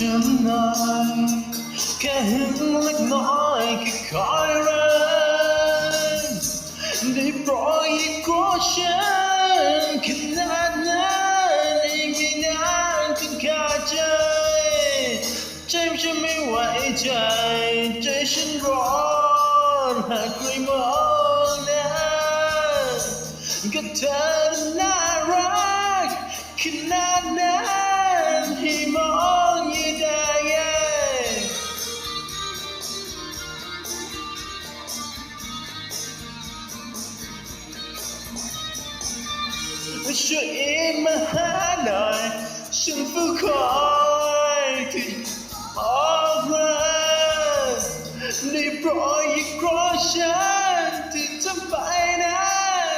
ฉันหน่อยแค่หึงเล็กน้อยแค่คอยรักได้โปรดอย่ากลัวฉันขนาดนั้นอีกไม่นานถึงขาดใจ ใจฉันไม่ไหวใจ ใจฉันร้อนหากใครมองหน้าก็เธอน่ารักขนาดนั้น ช่วยอินมาหาหน่อยฉันเฝ้าคอยที่ออกมาได้โปรดอย่าโกรธฉันที่ทำไปนั้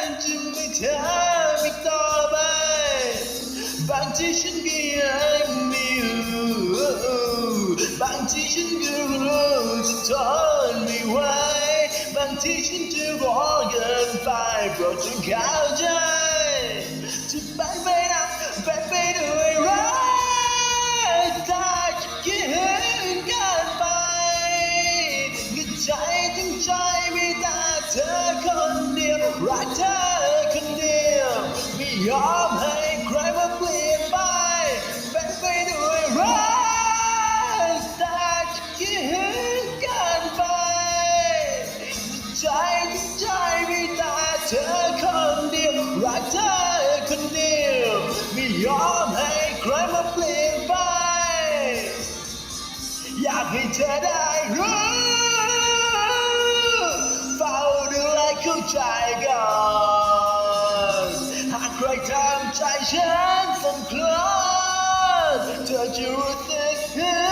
นจะไม่ทำอีกต่อไปบางทีฉันก็ยังไม่รู้บางทีฉันก็รู้จะทนไม่ไหวบางทีฉันจะร้อนเกินไปโปรดจงเข้าใจ เป็นไปได้เป็นไปด้วยรักถ้าจะคิดกันไปก็ใจทั้งใจมีต่เธอคนเดียวรักเธอคนเดียวไม่ยอมให้ากให้เธอได้รู้เฝ้าดูแลเข้าใจก่อนหากใครทำใจฉันสั่นคลอนเธอจะรู้สึก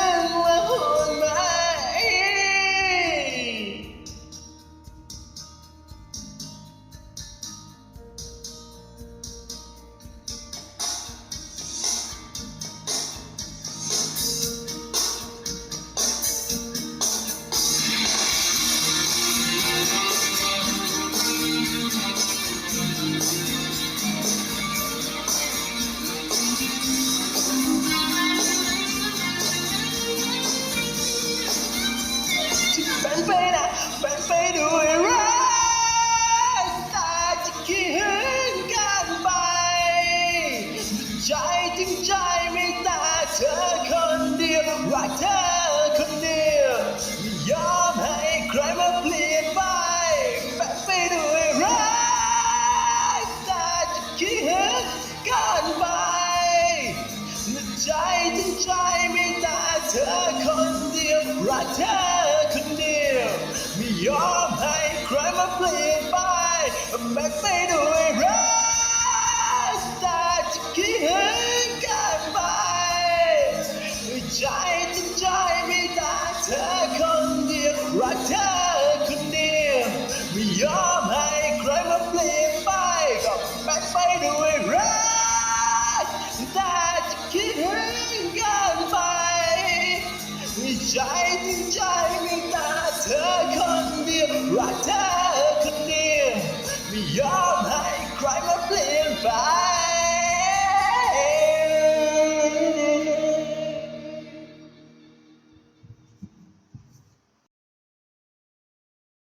รักเธอคนเดียวไม่ยอมให้ใครมาเปลี่ยนไปแบบไปด้วยรักแต่จะคิดถึงกันไปในใจทั้งใจไม่แต่เธอคนเดียวรักเธอคนเดียวไม่ยอมให้ใครมาเปลี่ยนไปแบบไปด้วย รักเธอคนเดียวไม่ยอมให้ใครมาเปลี่ยนแปลง